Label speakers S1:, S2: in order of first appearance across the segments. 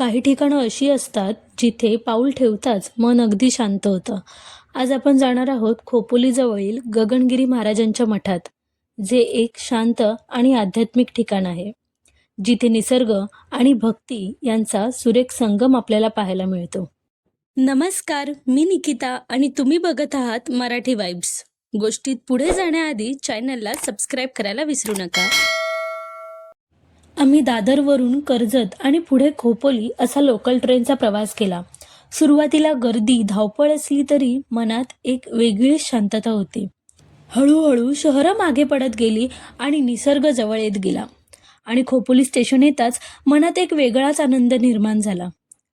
S1: काही ठिकाणं अशी असतात जिथे पाऊल ठेवताच मन अगदी शांत होतं. आज आपण जाणार आहोत खोपोलीजवळील गगनगिरी महाराजांच्या मठात जे एक शांत आणि आध्यात्मिक ठिकाण आहे. जिथे निसर्ग आणि भक्ती यांचा सुरेख संगम आपल्याला पाहायला मिळतो. नमस्कार मी निकिता आणि तुम्ही बघत आहात मराठी वाईब्स. गोष्टीत पुढे जाण्याआधी चॅनलला सबस्क्राईब करायला विसरू नका. आम्ही दादरवरून कर्जत आणि पुढे खोपोली असा लोकल ट्रेनचा प्रवास केला. सुरुवातीला गर्दी धावपळ असली तरी मनात एक वेगळीच शांतता होती. हळूहळू शहरं मागे पडत गेली आणि निसर्ग जवळ येत गेला. आणि खोपोली स्टेशन येताच मनात एक वेगळाच आनंद निर्माण झाला.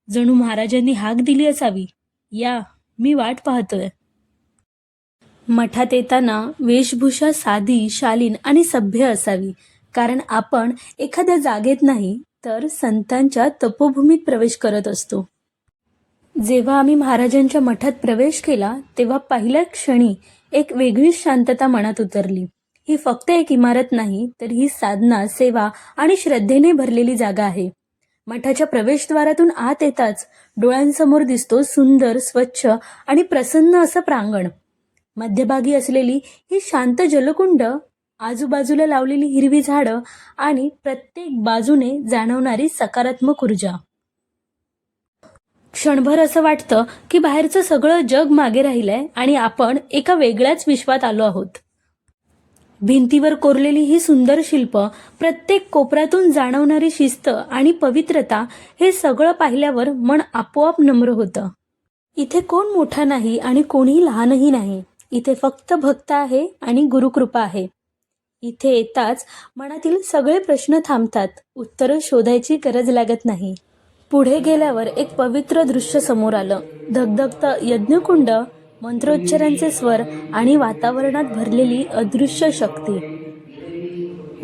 S1: जणू महाराजांनी हाक दिली असावी. या मी वाट पाहतोय. मठात येताना वेशभूषा साधी शालीन आणि सभ्य असावी. कारण आपण एखाद्या जागेत नाही तर संतांच्या तपोभूमीत प्रवेश करत असतो. जेव्हा आम्ही महाराजांच्या मठात प्रवेश केला तेव्हा पहिल्या क्षणी एक वेगळीच शांतता मनात उतरली. ही फक्त एक इमारत नाही तर ही साधना सेवा आणि श्रद्धेने भरलेली जागा आहे. मठाच्या प्रवेशद्वारातून आत येताच डोळ्यांसमोर दिसतो सुंदर स्वच्छ आणि प्रसन्न असं प्रांगण. मध्यभागी असलेली ही शांत जलकुंड आजूबाजूला लावलेली हिरवी झाडं आणि प्रत्येक बाजूने जाणवणारी सकारात्मक ऊर्जा. क्षणभर असं वाटतं की बाहेरचं सगळं जग मागे राहिलंय आणि आपण एका वेगळ्याच विश्वात आलो आहोत. भिंतीवर कोरलेली ही सुंदर शिल्प प्रत्येक कोपऱ्यातून जाणवणारी शिस्त आणि पवित्रता हे सगळं पाहिल्यावर मन आपोआप नम्र होतं. इथे कोण मोठा नाही आणि कोणीही लहानही नाही. इथे फक्त भक्त आहे आणि गुरुकृपा आहे. इथे येताच मनातील सगळे प्रश्न थांबतात. उत्तरं शोधायची गरज लागत नाही. पुढे गेल्यावर एक पवित्र दृश्य समोर आलं. धगधगतं यज्ञकुंड मंत्रोच्चारांचे स्वर आणि वातावरणात भरलेली अदृश्य शक्ती.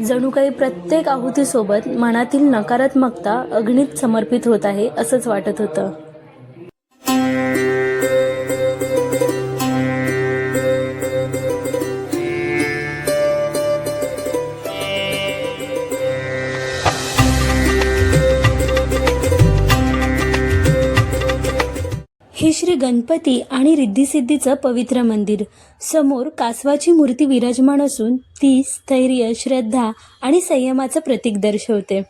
S1: जणू काही प्रत्येक आहुतीसोबत मनातील नकारात्मकता अग्नीत समर्पित होत आहे असंच वाटत होतं. हे श्री गणपती आणि रिद्धिसिद्धीचं पवित्र मंदिर. समोर कासवाची मूर्ती विराजमान असून ती स्थैर्य श्रद्धा आणि संयमाचं प्रतीक दर्शवते.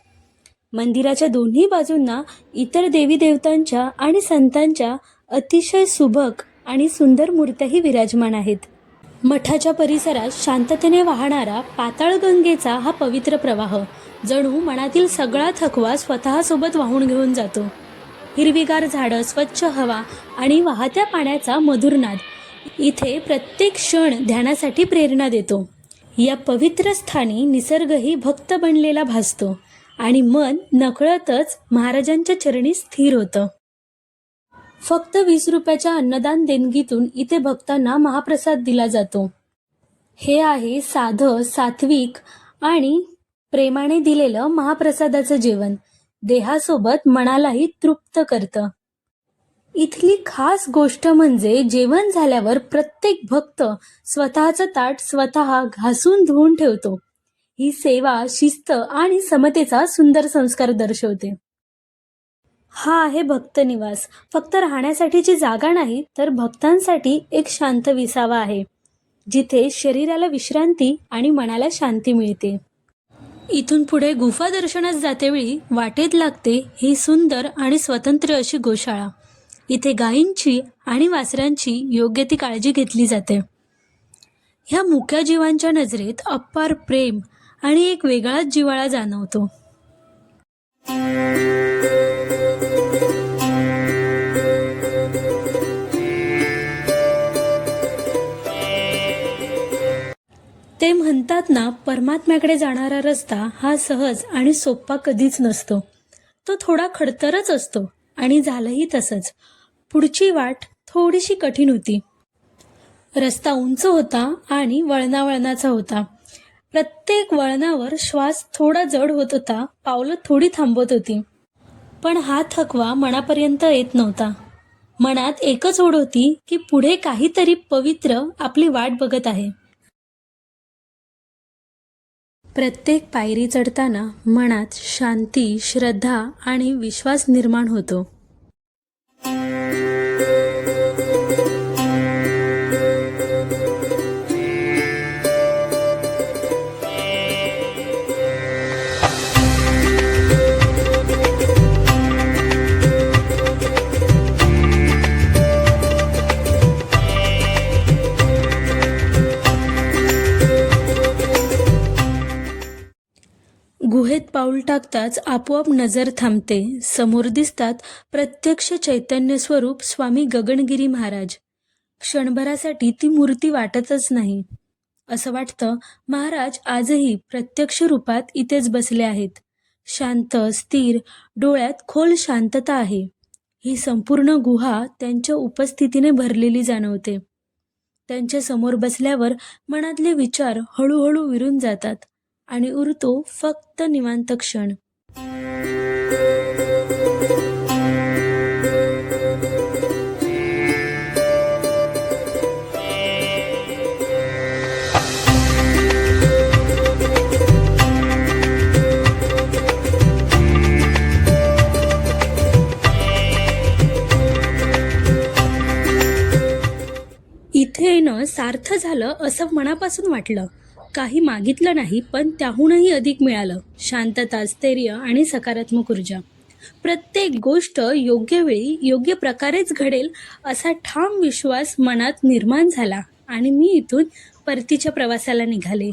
S1: मंदिराच्या दोन्ही बाजूंना इतर देवी देवतांच्या आणि संतांच्या अतिशय सुबक आणि सुंदर मूर्त्याही विराजमान आहेत. मठाच्या परिसरात शांततेने वाहणारा पाताळगंगेचा हा पवित्र प्रवाह जणू मनातील सगळा थकवा स्वतःसोबत वाहून घेऊन जातो. हिरवीगार झाडं स्वच्छ हवा आणि वाहत्या पाण्याचा मधुर नाद. इथे प्रत्येक क्षण ध्यानासाठी प्रेरणा देतो. या पवित्र स्थानी निसर्गही भक्त बनलेला भासतो आणि मन नकळतच महाराजांच्या चरणी स्थिर होतं. फक्त वीस रुपयाच्या अन्नदान देणगीतून इथे भक्तांना महाप्रसाद दिला जातो. हे आहे साधं सात्विक आणि प्रेमाने दिलेलं महाप्रसादाचं जेवण. देहासोबत मनालाही तृप्त करतं. इथली खास गोष्ट म्हणजे जेवण झाल्यावर प्रत्येक भक्त स्वतःचं ताट स्वतः घासून धुवून ठेवतो. ही सेवा शिस्त आणि समतेचा सुंदर संस्कार दर्शवते. हा आहे भक्त निवास. फक्त राहण्यासाठीची जागा नाही तर भक्तांसाठी एक शांत विसावा आहे जिथे शरीराला विश्रांती आणि मनाला शांती मिळते. इथून पुढे गुफा दर्शनास जातेवेळी वाटेत लागते ही सुंदर आणि स्वतंत्र अशी गोशाळा. इथे गायींची आणि वासरांची योग्य ती काळजी घेतली जाते. ह्या मुक्या जीवांच्या नजरेत अप्पार प्रेम आणि एक वेगळाच जिवाळा जाणवतो. ते म्हणतात ना परमात्म्याकडे जाणारा रस्ता हा सहज आणि सोप्पा कधीच नसतो. तो थोडा खडतरच असतो आणि झालंही तसंच. पुढची वाट थोडीशी कठीण होती. रस्ता उंच होता आणि वळणावळणाचा होता. प्रत्येक वळणावर श्वास थोडा जड होत होता पावलं थोडी थांबत होती. पण हा थकवा मनापर्यंत येत नव्हता. मनात एकच ओढ होती की पुढे काहीतरी पवित्र आपली वाट बघत आहे. प्रत्येक पायरी चढताना मनात शांती श्रद्धा आणि विश्वास निर्माण होतो. पाऊल टाकताच आपोआप नजर थांबते. समोर दिसतात प्रत्यक्ष चैतन्य स्वरूप स्वामी गगनगिरी महाराज. क्षणभरासाठी ती मूर्ती वाटतच नाही. असं वाटतं महाराज आजही प्रत्यक्ष रूपात इथेच बसले आहेत. शांत स्थिर डोळ्यात खोल शांतता आहे. ही संपूर्ण गुहा त्यांच्या उपस्थितीने भरलेली जाणवते. त्यांच्यासमोर बसल्यावर मनातले विचार हळूहळू विरून जातात. आणि उरतो फक्त निवांत क्षण. इथे येणं सार्थ झालं असं मनापासून वाटलं. काही मागितलं नाही पण त्याहूनही अधिक मिळालं. शांतता स्थैर्य आणि सकारात्मक ऊर्जा. प्रत्येक गोष्ट योग्य वेळी योग्य प्रकारेच घडेल असा ठाम विश्वास मनात निर्माण झाला आणि मी इथून परतीच्या प्रवासाला निघाले.